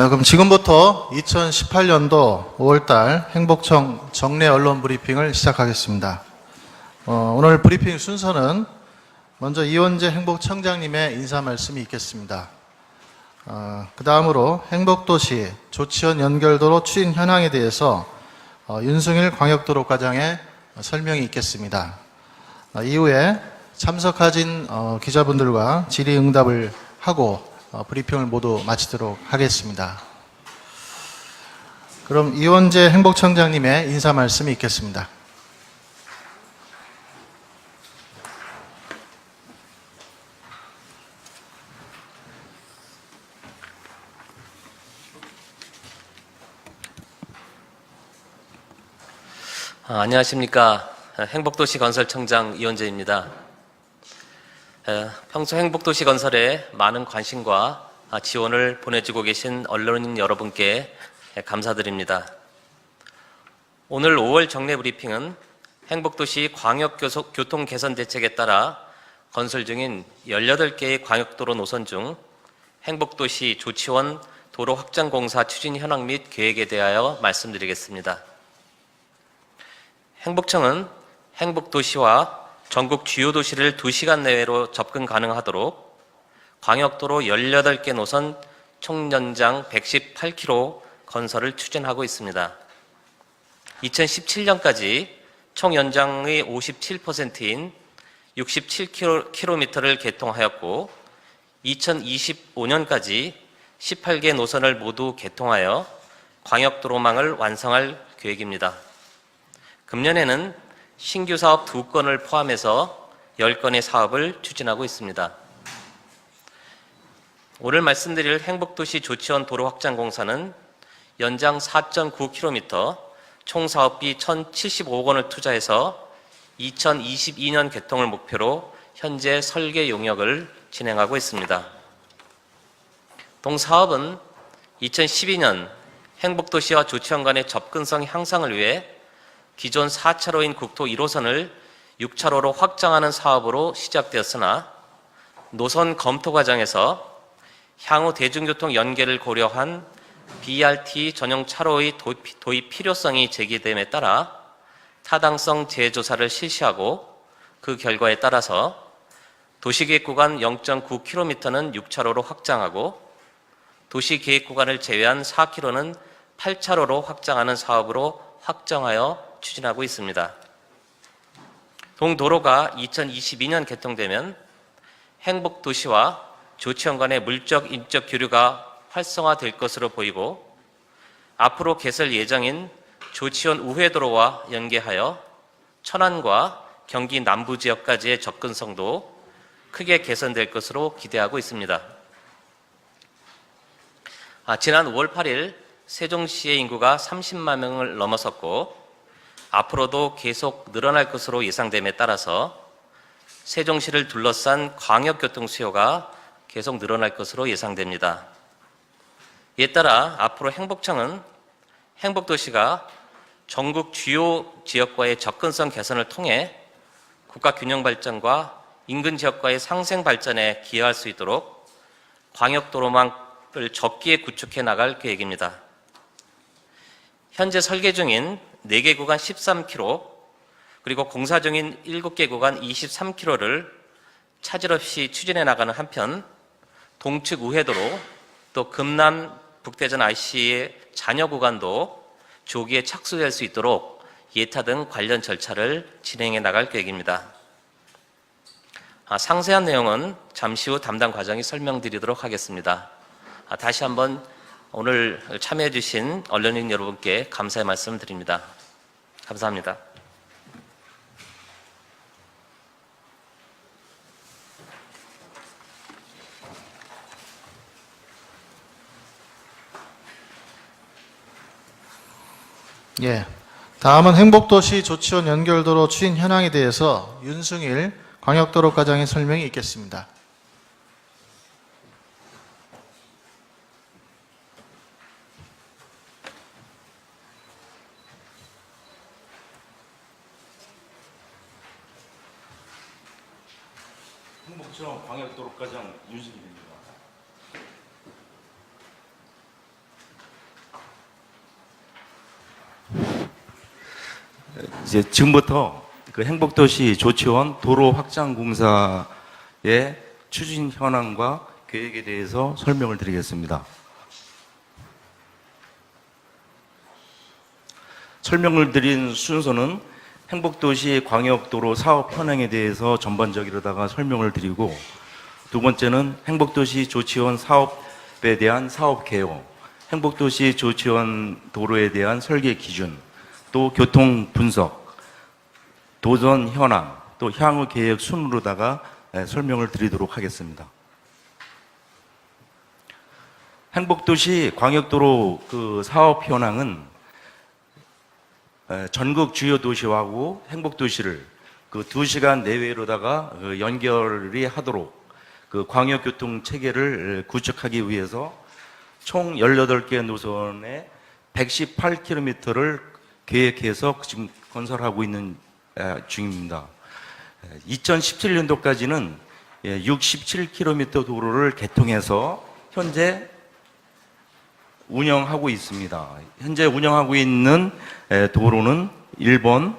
네, 그럼 지금부터 2018년도 5월달 행복청 정례 언론 브리핑을 시작하겠습니다. 어, 오늘 브리핑 순서는 먼저 이원재 행복청장님의 인사 말씀이 있겠습니다. 어, 그 다음으로 행복도시 조치원 연결도로 추진 현황에 대해서 어, 윤승일 광역도로과장의 설명이 있겠습니다. 어, 이후에 참석하신 어, 기자분들과 질의응답을 하고 어, 브리핑을 모두 마치도록 하겠습니다. 그럼 이원재 행복청장님의 인사 말씀이 있겠습니다. 아, 안녕하십니까. 행복도시 건설청장 이원재입니다. 에, 평소 행복도시 건설에 많은 관심과 아, 지원을 보내주고 계신 언론인 여러분께 에, 감사드립니다. 오늘 5월 정례 브리핑은 행복도시 광역교통 개선 대책에 따라 건설 중인 18개의 광역도로 노선 중 행복도시 조치원 도로 확장 공사 추진 현황 및 계획에 대하여 말씀드리겠습니다. 행복청은 행복도시와 전국 주요 도시를 2시간 내외로 접근 가능하도록 광역도로 18개 노선 총 연장 118km 건설을 추진하고 있습니다. 2017년까지 총 연장의 57%인 67km를 개통하였고 2025년까지 18개 노선을 모두 개통하여 광역도로망을 완성할 계획입니다. 금년에는 신규 사업 2건을 포함해서 10건의 사업을 추진하고 있습니다. 오늘 말씀드릴 행복도시 조치원 도로 확장 공사는 연장 4.9km 총 사업비 1,075억 원을 투자해서 2022년 개통을 목표로 현재 설계 용역을 진행하고 있습니다. 동 사업은 2012년 행복도시와 조치원 간의 접근성 향상을 위해 기존 4차로인 국토 1호선을 6차로로 확장하는 사업으로 시작되었으나 노선 검토 과정에서 향후 대중교통 연계를 고려한 BRT 전용 차로의 도입, 필요성이 제기됨에 따라 타당성 재조사를 실시하고 그 결과에 따라서 도시계획 구간 0.9km는 6차로로 확장하고 도시계획 구간을 제외한 4km는 8차로로 확장하는 사업으로 확정하여 추진하고 있습니다. 동도로가 2022년 개통되면 행복 도시와 조치원 간의 물적, 인적 교류가 활성화될 것으로 보이고 앞으로 개설 예정인 조치원 우회도로와 연계하여 천안과 경기 남부 지역까지의 접근성도 크게 개선될 것으로 기대하고 있습니다. 아, 지난 5월 8일 세종시의 인구가 30만 명을 넘어섰고 앞으로도 계속 늘어날 것으로 예상됨에 따라서 세종시를 둘러싼 광역교통 수요가 계속 늘어날 것으로 예상됩니다. 이에 따라 앞으로 행복청은 행복도시가 전국 주요 지역과의 접근성 개선을 통해 국가 균형 발전과 인근 지역과의 상생 발전에 기여할 수 있도록 광역도로망을 적기에 구축해 나갈 계획입니다. 현재 설계 중인 4개 구간 13km 그리고 공사 중인 7개 구간 23km를 차질 없이 추진해 나가는 한편 동측 우회도로 또 금남 북대전 IC의 잔여 구간도 조기에 착수될 수 있도록 예타 등 관련 절차를 진행해 나갈 계획입니다. 아, 상세한 내용은 잠시 후 담당 과장이 설명드리도록 하겠습니다. 아, 다시 한번 오늘 참여해 주신 언론인 여러분께 감사의 말씀 드립니다. 감사합니다. 예. 다음은 행복도시 조치원 연결도로 추진 현황에 대해서 윤승일 광역도로과장의 설명이 있겠습니다. 한국처럼 광역도로과장 윤승길입니다. 이제 지금부터 그 행복도시 조치원 도로 확장 공사의 추진 현황과 계획에 대해서 설명을 드리겠습니다. 설명을 드린 순서는 행복도시 광역도로 사업 현황에 대해서 전반적으로다가 설명을 드리고 두 번째는 행복도시 조치원 사업에 대한 사업 개요, 행복도시 조치원 도로에 대한 설계 기준, 또 교통 분석, 도전 현황, 또 향후 계획 순으로다가 예, 설명을 드리도록 하겠습니다. 행복도시 광역도로 그 사업 현황은 에, 전국 주요 도시하고 행복 도시를 그두 시간 내외로다가 그 연결이 하도록 그 광역교통 체계를 구축하기 위해서 총 18개 노선에 118km를 계획해서 지금 건설하고 있는 에, 중입니다. 2017년도까지는 67km 도로를 개통해서 현재 운영하고 있습니다. 현재 운영하고 있는 에, 도로는 1번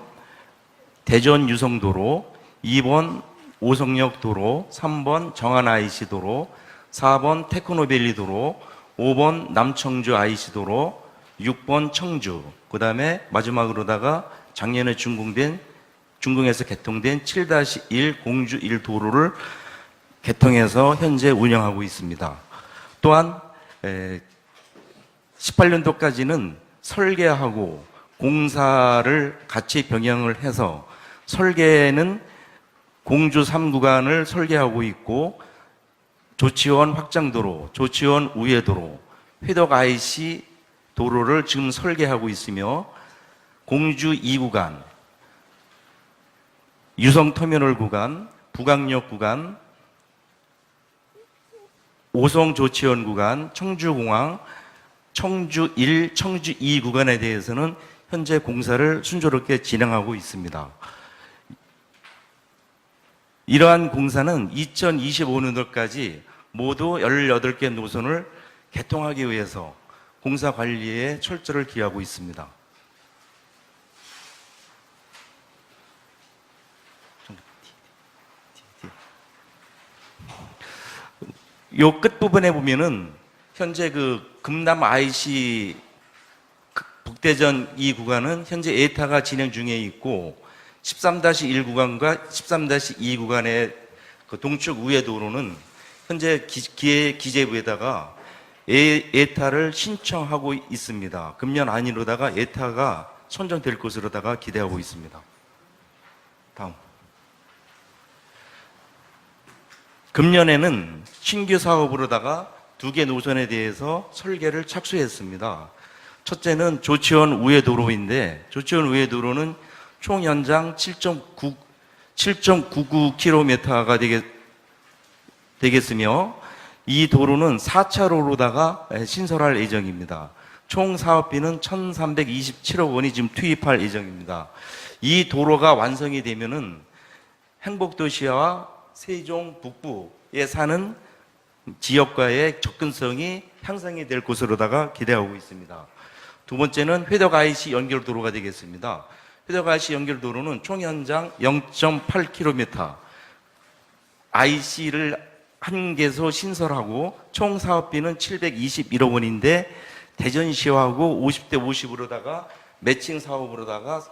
대전 유성도로, 2번 오성역 도로, 3번 정안 IC 도로, 4번 테크노밸리 도로, 5번 남청주 IC 도로, 6번 청주, 그 다음에 마지막으로다가 작년에 준공된 중공에서 개통된 7-1 공주 1 도로를 개통해서 현재 운영하고 있습니다. 또한 에, 18년도까지는 설계하고 공사를 같이 병행을 해서 설계는 공주 3구간을 설계하고 있고 조치원 확장도로, 조치원 우회도로, 회덕 IC 도로를 지금 설계하고 있으며 공주 2구간, 유성터미널 구간, 북악역 구간, 오성 조치원 구간, 청주공항, 청주 1, 청주 2 구간에 대해서는 현재 공사를 순조롭게 진행하고 있습니다. 이러한 공사는 2025년도까지 모두 18개 노선을 개통하기 위해서 공사 관리에 철저를 기하고 있습니다. 요 끝부분에 보면은 현재 그 금남 IC 그 북대전 이 구간은 현재 에타가 진행 중에 있고 13-1 구간과 13-2 구간의 그 동쪽 우회 도로는 현재 기, 기재부에다가 에, 에타를 신청하고 있습니다. 금년 안으로다가 에타가 선정될 것으로다가 기대하고 있습니다. 다음. 금년에는 신규 사업으로다가 두 개 노선에 대해서 설계를 착수했습니다. 첫째는 조치원 우회 도로인데 조치원 우회 도로는 총 연장 7.9 7.99km가 되겠, 되겠으며 이 도로는 4차로로다가 신설할 예정입니다. 총 사업비는 1,327억 원이 지금 투입할 예정입니다. 이 도로가 완성이 되면은 행복도시와 세종 북부에 사는 지역과의 접근성이 향상이 될 것으로다가 기대하고 있습니다. 두 번째는 회덕 IC 연결 도로가 되겠습니다. 회덕 IC 연결 도로는 총 연장 0.8km, IC를 한 개소 신설하고 총 사업비는 721억 원인데 대전시하고 50대 50으로다가 매칭 사업으로다가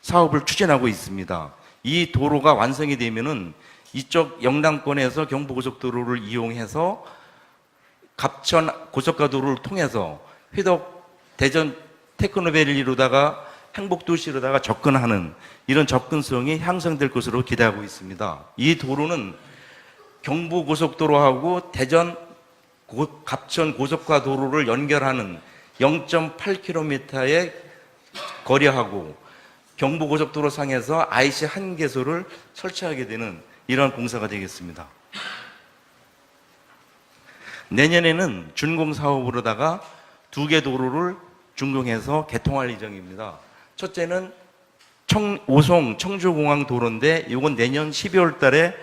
사업을 추진하고 있습니다. 이 도로가 완성이 되면은 이쪽 영남권에서 경부고속도로를 이용해서 갑천 고속가도로를 통해서 회덕 대전 테크노밸리로다가 행복도시로다가 접근하는 이런 접근성이 향상될 것으로 기대하고 있습니다. 이 도로는 경부고속도로하고 대전 고- 갑천 고속가도로를 연결하는 0.8km의 거리하고 경부고속도로 상에서 IC 한 개소를 설치하게 되는 이러한 공사가 되겠습니다. 내년에는 준공 사업으로다가 두 개 도로를 준공해서 개통할 예정입니다. 첫째는 청, 오송 청주공항 도로인데 이건 내년 12월 달에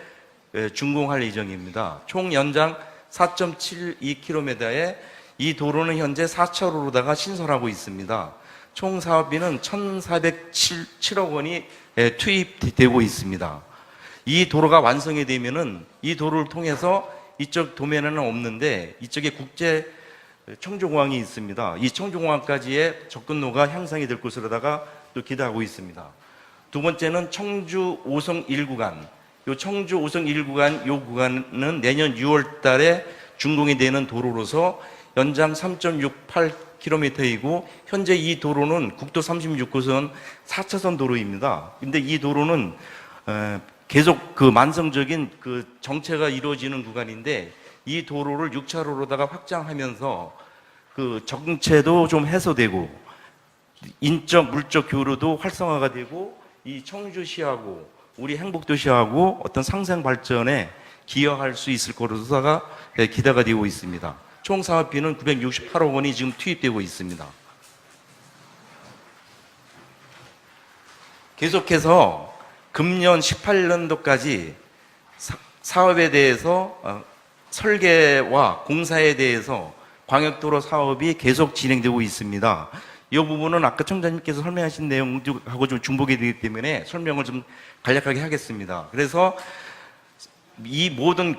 에, 준공할 예정입니다. 총 연장 4.72km에 이 도로는 현재 4차로로다가 신설하고 있습니다. 총 사업비는 1,407억 원이 예, 투입되고 있습니다. 이 도로가 완성이 되면은 이 도로를 통해서 이쪽 도면에는 없는데 이쪽에 국제 청주공항이 있습니다. 이 청주공항까지의 접근로가 향상이 될 것으로다가 또 기대하고 있습니다. 두 번째는 청주 오성 1구간. 요 청주 오성 1구간 요 구간은 내년 6월 달에 준공이 되는 도로로서 연장 3.68km이고 현재 이 도로는 국도 36호선 4차선 도로입니다. 근데 이 도로는 에, 계속 그 만성적인 그 정체가 이루어지는 구간인데 이 도로를 6차로로다가 확장하면서 그 정체도 좀 해소되고 인적 물적 교류도 활성화가 되고 이 청주시하고 우리 행복도시하고 어떤 상생 발전에 기여할 수 있을 것으로다가 예, 기대가 되고 있습니다. 총 사업비는 968억 원이 지금 투입되고 있습니다. 계속해서 금년 18년도까지 사업에 대해서 어, 설계와 공사에 대해서 광역도로 사업이 계속 진행되고 있습니다. 이 부분은 아까 청장님께서 설명하신 내용하고 좀 중복이 되기 때문에 설명을 좀 간략하게 하겠습니다. 그래서 이 모든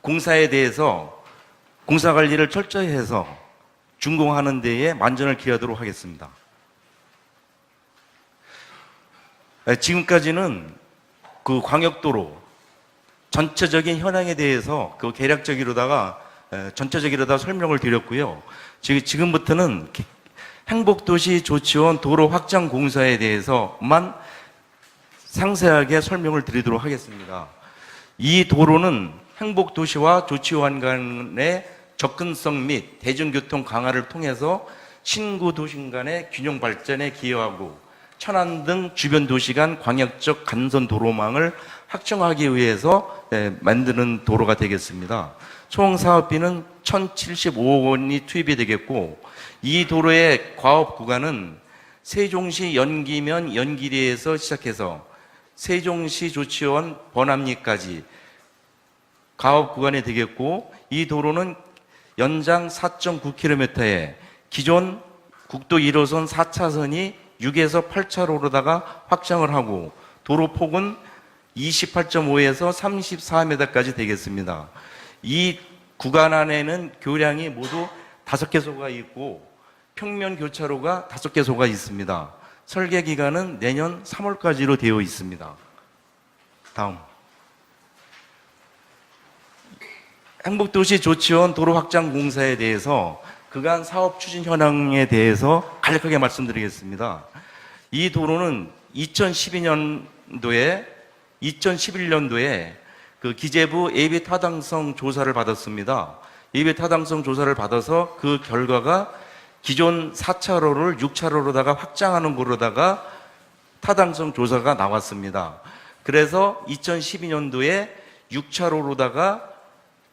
공사에 대해서 공사 관리를 철저히 해서 준공하는 데에 만전을 기하도록 하겠습니다. 에, 지금까지는 그 광역도로 전체적인 현황에 대해서 그 계략적으로다가 에, 전체적으로다 설명을 드렸고요. 지- 지금부터는 기- 행복도시 조치원 도로 확장 공사에 대해서만 상세하게 설명을 드리도록 하겠습니다. 이 도로는 행복도시와 조치원 간의 접근성 및 대중교통 강화를 통해서 신구 도심 간의 균형 발전에 기여하고 천안 등 주변 도시 간 광역적 간선 도로망을 확정하기 위해서 예, 만드는 도로가 되겠습니다. 총 사업비는 1,075억 원이 투입이 되겠고 이 도로의 과업 구간은 세종시 연기면 연기리에서 시작해서 세종시 조치원 번암리까지 가업 구간이 되겠고 이 도로는 연장 4.9km에 기존 국도 1호선 4차선이 6에서 8차로로다가 확장을 하고 도로 폭은 28.5에서 34m까지 되겠습니다. 이 구간 안에는 교량이 모두 5개소가 있고 평면 교차로가 5개소가 있습니다. 설계 기간은 내년 3월까지로 되어 있습니다. 다음. 행복도시 조치원 도로 확장 공사에 대해서 그간 사업 추진 현황에 대해서 간략하게 말씀드리겠습니다. 이 도로는 2012년도에 2011년도에 그 기재부 예비 타당성 조사를 받았습니다. 예비 타당성 조사를 받아서 그 결과가 기존 4차로를 6차로로다가 확장하는 거로다가 타당성 조사가 나왔습니다. 그래서 2012년도에 6차로로다가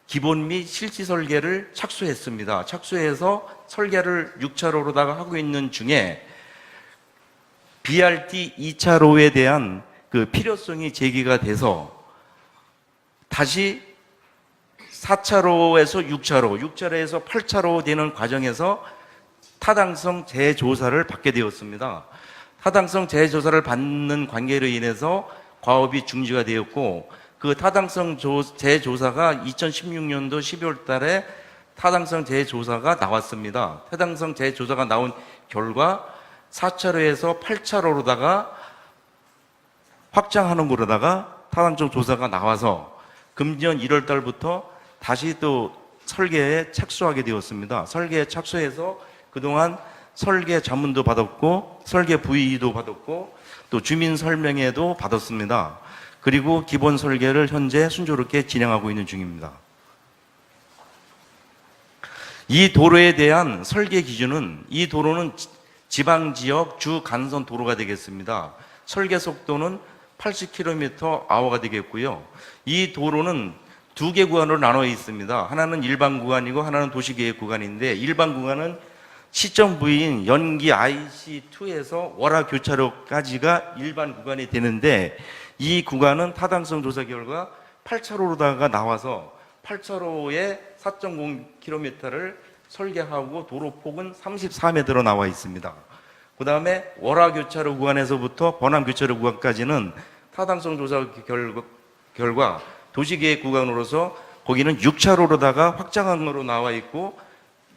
기본 및 실지 설계를 착수했습니다. 착수해서 설계를 6차로로다가 하고 있는 중에 BRT 2차로에 대한 그 필요성이 제기가 돼서 다시 4차로에서 6차로, 6차로에서 8차로 되는 과정에서 타당성 재조사를 받게 되었습니다. 타당성 재조사를 받는 관계로 인해서 과업이 중지가 되었고 그 타당성 조- 재조사가 2016년도 12월 달에 타당성 재조사가 나왔습니다. 타당성 재조사가 나온 결과 4차로에서 8차로로다가 확장하는 거로다가 타당성 조사가 나와서 금년 1월 달부터 다시 또 설계에 착수하게 되었습니다. 설계에 착수해서 그동안 설계 자문도 받았고 설계 부의도 받았고 또 주민 설명회도 받았습니다. 그리고 기본 설계를 현재 순조롭게 진행하고 있는 중입니다. 이 도로에 대한 설계 기준은 이 도로는 지- 지방 지역 주 간선 도로가 되겠습니다. 설계 속도는 80km 아워가 되겠고요. 이 도로는 두 개 구간으로 나눠 있습니다. 하나는 일반 구간이고 하나는 도시계획 구간인데 일반 구간은 시점 부위인 연기 IC2에서 월화 교차로까지가 일반 구간이 되는데 이 구간은 타당성 조사 결과 8차로로다가 나와서 8차로에 4.0km를 설계하고 도로 폭은 34m로 나와 있습니다. 그 다음에 월화교차로 구간에서부터 번암교차로 구간까지는 타당성 조사 결과, 결과 도시계획 구간으로서 거기는 6차로로다가 확장항으로 나와 있고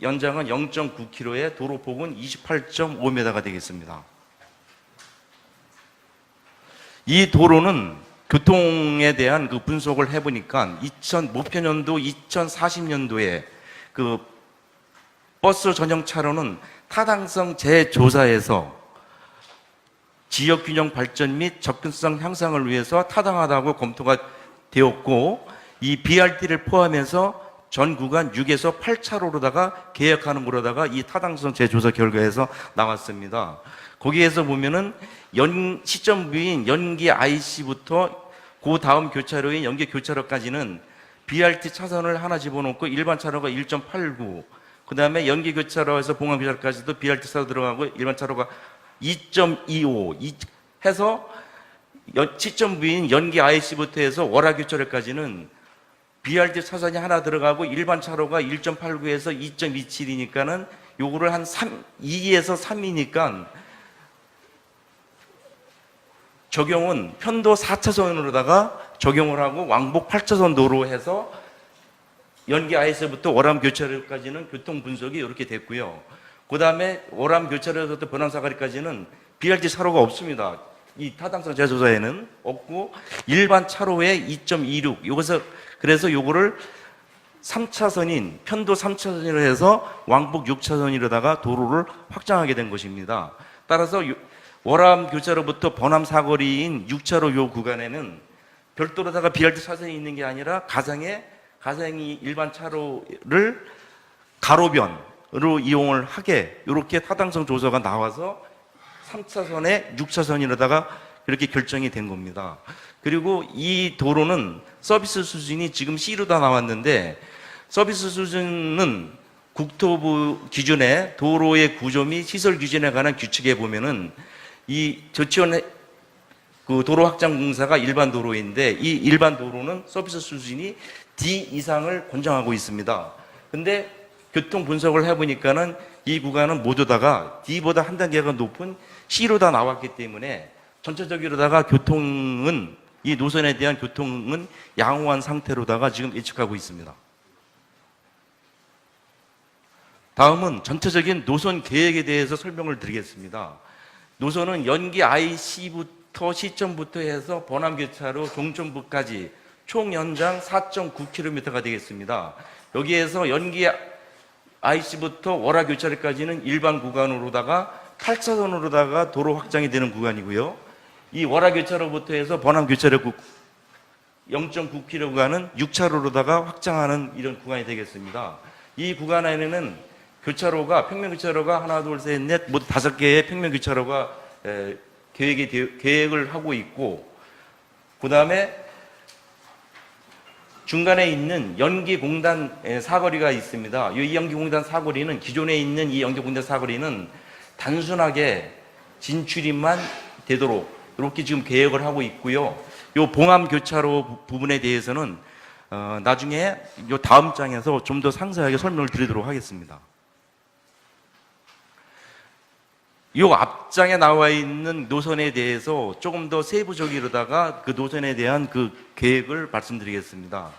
연장은 0.9km에 도로폭은 28.5m가 되겠습니다. 이 도로는 교통에 대한 그 분석을 해보니까 2000 목표년도 2040년도에 그 버스 전용 차로는 타당성 재조사에서 지역 균형 발전 및 접근성 향상을 위해서 타당하다고 검토가 되었고 이 BRT를 포함해서 전 구간 6에서 8차로로다가 계획하는 거로다가 이 타당성 재조사 결과에서 나왔습니다. 거기에서 보면은 연 시점 부인 연기 IC부터 그 다음 교차로인 연기 교차로까지는 BRT 차선을 하나 집어넣고 일반 차로가 1.89, 그 다음에 연기 교차로에서 봉암 교차로까지도 BRT 차로 들어가고 일반 차로가 2.25 이- 해서 연- 시점 부인 연기 IC부터 해서 월화 교차로까지는 BRT 차선이 하나 들어가고 일반 차로가 1.89에서 2.27이니까는 요거를 한 3, 2에서 3이니까 적용은 편도 4차선으로다가 적용을 하고 왕복 8차선 도로 해서 연기 IS부터 월암 교차로까지는 교통 분석이 이렇게 됐고요. 그 다음에 월암 교차로에서부터 번암 사거리까지는 BRT 차로가 없습니다. 이 타당성 재조사에는 없고 일반 차로에 2.26 이것을 그래서 요거를 3차선인 편도 3차선으로 해서 왕복 6차선이로다가 도로를 확장하게 된 것입니다. 따라서 요- 월암 교차로부터 번암 사거리인 6차로 요 구간에는 별도로다가 BRT 차선이 있는 게 아니라 가상에 가상이 일반 차로를 가로변으로 이용을 하게 이렇게 타당성 조사가 나와서 3차선에 6차선이라다가 그렇게 결정이 된 겁니다. 그리고 이 도로는 서비스 수준이 지금 C로 다 나왔는데 서비스 수준은 국토부 기준의 도로의 구조 및 시설 기준에 관한 규칙에 보면은 이 저치원 그 도로 확장 공사가 일반 도로인데 이 일반 도로는 서비스 수준이 D 이상을 권장하고 있습니다. 근데 교통 분석을 해보니까는 이 구간은 모두 다가 D보다 한 단계가 높은 C로 다 나왔기 때문에 전체적으로다가 교통은 이 노선에 대한 교통은 양호한 상태로다가 지금 예측하고 있습니다. 다음은 전체적인 노선 계획에 대해서 설명을 드리겠습니다. 노선은 연기 IC부터 시점부터 해서 번암교차로 종점부까지 총 연장 4.9km가 되겠습니다. 여기에서 연기 IC부터 월화 교차로까지는 일반 구간으로다가 8차선으로다가 도로 확장이 되는 구간이고요. 이 월화 교차로부터 해서 번암교차로 0.9km 구간은 6차로로다가 확장하는 이런 구간이 되겠습니다. 이 구간 안에는 교차로가 평면 교차로가 하나 둘 셋 넷 모두 다섯 개의 평면 교차로가 에, 계획이 계획을 하고 있고 그 다음에 중간에 있는 연기공단 에, 사거리가 있습니다. 이 연기공단 사거리는 기존에 있는 이 연기공단 사거리는 단순하게 진출입만 되도록 이렇게 지금 계획을 하고 있고요. 이 봉암 교차로 부- 부분에 대해서는 어, 나중에 이 다음 장에서 좀 더 상세하게 설명을 드리도록 하겠습니다. 이 앞장에 나와 있는 노선에 대해서 조금 더 세부적이로다가 그 노선에 대한 그 계획을 말씀드리겠습니다.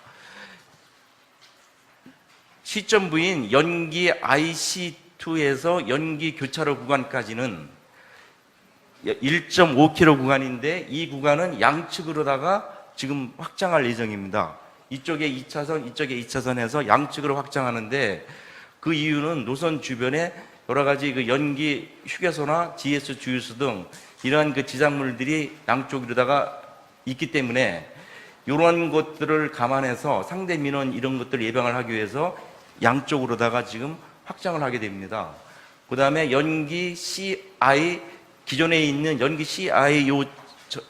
시점부인 연기 IC2에서 연기 교차로 구간까지는 1.5km 구간인데 이 구간은 양측으로다가 지금 확장할 예정입니다. 이쪽에 2차선, 이쪽에 2차선에서 양측으로 확장하는데 그 이유는 노선 주변에 여러 가지 그 연기 휴게소나 GS 주유소 등 이러한 그 지상물들이 양쪽으로다가 있기 때문에 이런 것들을 감안해서 상대 민원 이런 것들을 예방을 하기 위해서 양쪽으로다가 지금 확장을 하게 됩니다. 그 다음에 연기 CI 기존에 있는 연기 CI 요 저-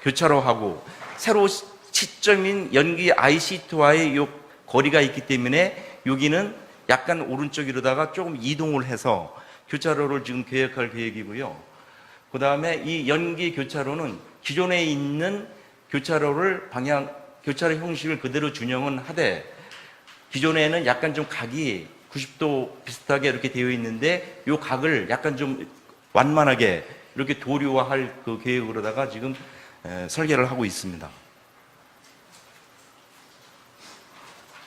교차로하고 새로 시- 시점인 연기 IC2와의 요 거리가 있기 때문에 여기는 약간 오른쪽으로다가 조금 이동을 해서 교차로를 지금 계획할 계획이고요. 그 다음에 이 연기 교차로는 기존에 있는 교차로를 방향, 교차로 형식을 그대로 준영은 하되 기존에는 약간 좀 각이 90도 비슷하게 이렇게 되어 있는데 이 각을 약간 좀 완만하게 이렇게 도료화할 그 계획으로다가 지금 에, 설계를 하고 있습니다.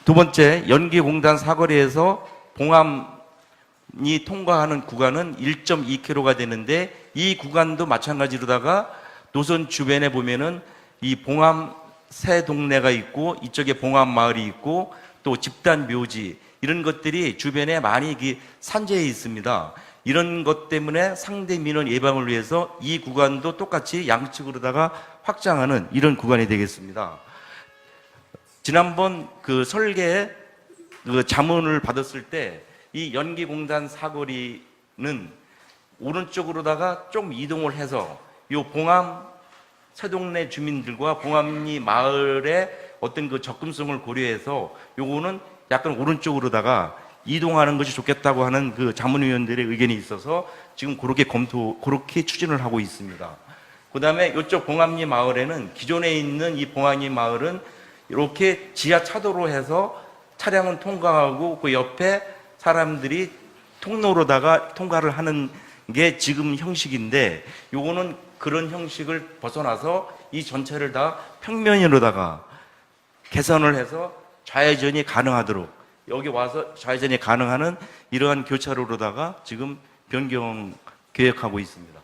두 번째, 연기공단 사거리에서 봉암이 통과하는 구간은 1.2km가 되는데 이 구간도 마찬가지로다가 노선 주변에 보면은 이 봉암 새 동네가 있고 이쪽에 봉암 마을이 있고 또 집단 묘지 이런 것들이 주변에 많이 산재해 있습니다. 이런 것 때문에 상대 민원 예방을 위해서 이 구간도 똑같이 양측으로다가 확장하는 이런 구간이 되겠습니다. 지난번 그 설계 그 자문을 받았을 때 이 연기공단 사거리는 오른쪽으로다가 좀 이동을 해서 요 봉암 새동네 주민들과 봉암리 마을의 어떤 그 접근성을 고려해서 요거는 약간 오른쪽으로다가 이동하는 것이 좋겠다고 하는 그 자문위원들의 의견이 있어서 지금 그렇게 검토, 그렇게 추진을 하고 있습니다. 그 다음에 이쪽 봉암리 마을에는 기존에 있는 이 봉암리 마을은 이렇게 지하 차도로 해서 차량은 통과하고 그 옆에 사람들이 통로로다가 통과를 하는 게 지금 형식인데 요거는 그런 형식을 벗어나서 이 전체를 다 평면으로다가 개선을 해서 좌회전이 가능하도록 여기 와서 좌회전이 가능하는 이러한 교차로로다가 지금 변경 계획하고 있습니다.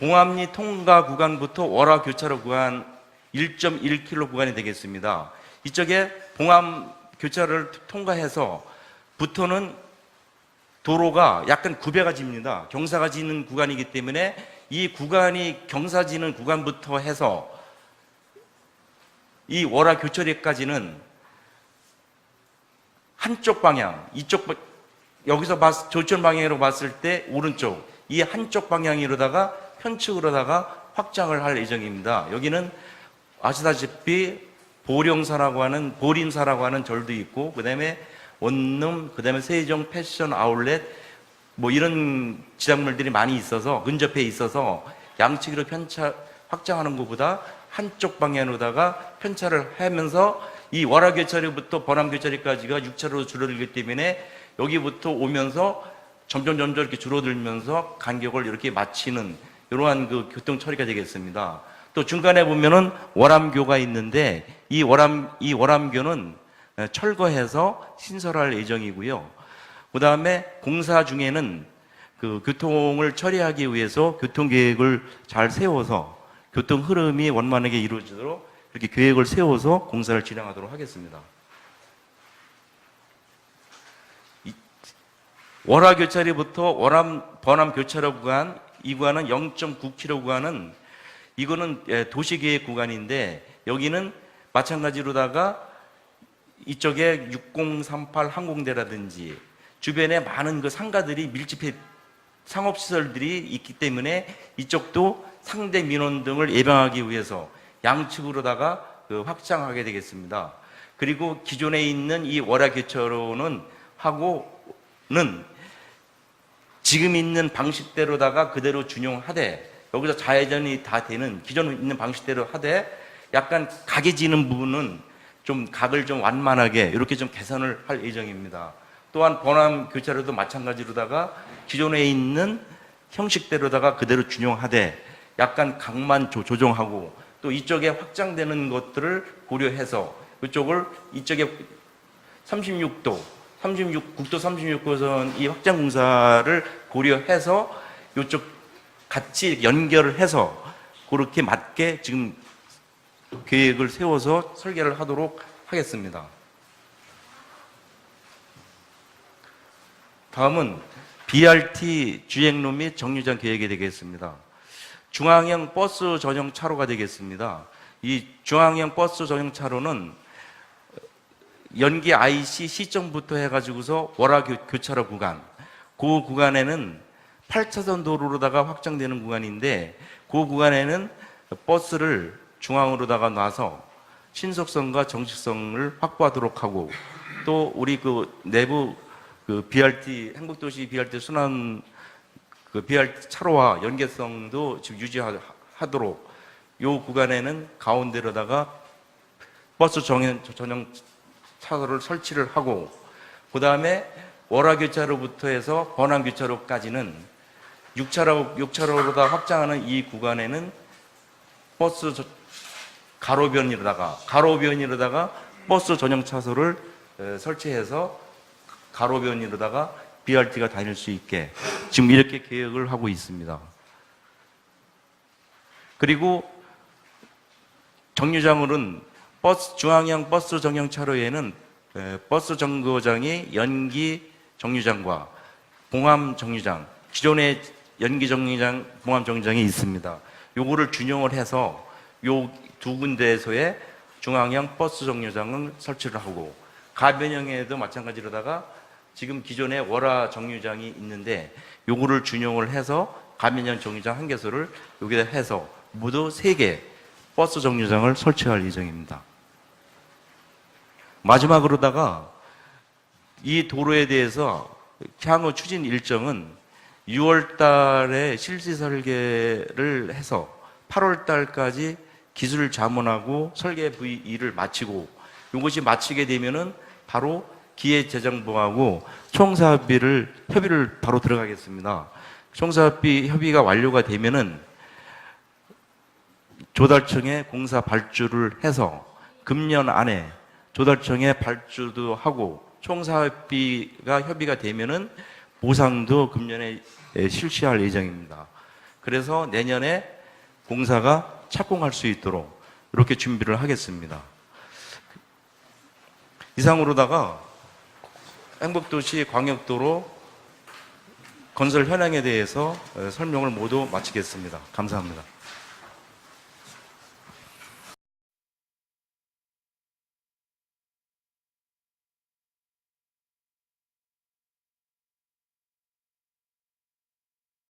봉암리 통과 구간부터 월화 교차로 구간 1.1km 구간이 되겠습니다. 이쪽에 봉암 교차로를 통과해서 부터는 도로가 약간 구배가 집니다. 경사가 지는 구간이기 때문에 이 구간이 경사 지는 구간부터 해서 이 월화 교차로까지는 한쪽 방향, 이쪽 방- 여기서 봤, 조천 방향으로 봤을 때 오른쪽 이 한쪽 방향으로다가 편측으로다가 확장을 할 예정입니다. 여기는 아시다시피 보령사라고 하는 보림사라고 하는 절도 있고 그다음에 원룸 그다음에 세종 패션 아울렛 뭐 이런 지상물들이 많이 있어서 근접해 있어서 양측으로 편차 확장하는 것보다 한쪽 방향으로다가 편차를 하면서 이 월화교차로부터 번암교차로까지가 6차로로 줄어들기 때문에 여기부터 오면서 점점 점점 이렇게 줄어들면서 간격을 이렇게 맞추는 이러한 그 교통 처리가 되겠습니다. 또 중간에 보면은 월암교가 있는데 이 월암 이 월암교는 철거해서 신설할 예정이고요. 그 다음에 공사 중에는 그 교통을 처리하기 위해서 교통 계획을 잘 세워서 교통 흐름이 원만하게 이루어지도록 이렇게 계획을 세워서 공사를 진행하도록 하겠습니다. 이- 월화 교차로부터 월암 번암 교차로 구간 이 구간은 0.9km 구간은 이거는 예, 도시계획 구간인데 여기는 마찬가지로다가 이쪽에 6038 항공대라든지 주변에 많은 그 상가들이 밀집해 상업시설들이 있기 때문에 이쪽도 상대 민원 등을 예방하기 위해서 양측으로다가 그 확장하게 되겠습니다. 그리고 기존에 있는 이 월화교차로는 하고는 지금 있는 방식대로다가 그대로 준용하되 여기서 좌회전이 다 되는 기존에 있는 방식대로 하되 약간 각해지는 부분은 좀 각을 좀 완만하게 이렇게 좀 개선을 할 예정입니다. 또한 번암 교차로도 마찬가지로다가 기존에 있는 형식대로다가 그대로 준용하되 약간 각만 조- 조정하고 또 이쪽에 확장되는 것들을 고려해서 이쪽을 이쪽에 36도, 36 국도 36도선 이 확장 공사를 고려해서 이쪽 같이 연결을 해서 그렇게 맞게 지금 계획을 세워서 설계를 하도록 하겠습니다. 다음은 BRT 주행로 및 정류장 계획이 되겠습니다. 중앙형 버스 전용 차로가 되겠습니다. 이 중앙형 버스 전용 차로는 연기 IC 시점부터 해가지고서 월화 교- 교차로 구간, 그 구간에는 8차선 도로로다가 확장되는 구간인데 그 구간에는 버스를 중앙으로다가 놔서 신속성과 정식성을 확보하도록 하고 또 우리 그 내부 그 BRT 행복도시 BRT 순환 그 BRT 차로와 연계성도 지금 유지하도록 요 구간에는 가운데로다가 버스 정형, 전용 차로를 설치를 하고 그 다음에 월화교차로부터 해서 번안교차로까지는 6차로, 6차로로다 확장하는 이 구간에는 버스 저- 가로변이로다가 가로변이로다가 버스 전용 에, 설치해서 가로변이로다가 BRT가 다닐 수 있게 지금 이렇게 계획을 하고 있습니다. 그리고 정류장으로는 버스 중앙형 버스 정형 차로에는 에, 버스 정거장이 연기 정류장과 봉암 정류장 기존의 연기 정류장, 봉암 정류장이 있습니다. 요거를 준용을 해서 요 두 군데에서의 중앙형 버스 정류장을 설치를 하고 가변형에도 마찬가지로다가 지금 기존에 월화 정류장이 있는데 요거를 준용을 해서 가변형 정류장 한 개소를 여기다 해서 모두 세 개 버스 정류장을 설치할 예정입니다. 마지막으로다가 이 도로에 대해서 향후 추진 일정은 6월 달에 실시 설계를 해서 8월 달까지 기술 자문하고 설계 부위를 마치고 이것이 마치게 되면은 바로 기획재정부하고 총사업비를 협의를 바로 들어가겠습니다. 총사업비 협의가 완료가 되면은 조달청에 공사 발주를 해서 금년 안에 조달청에 발주도 하고 총사업비가 협의가 되면은 보상도 금년에 예, 실시할 예정입니다. 그래서 내년에 공사가 착공할 수 있도록 이렇게 준비를 하겠습니다. 이상으로다가 행복도시 광역도로 건설 현황에 대해서 어, 설명을 모두 마치겠습니다. 감사합니다.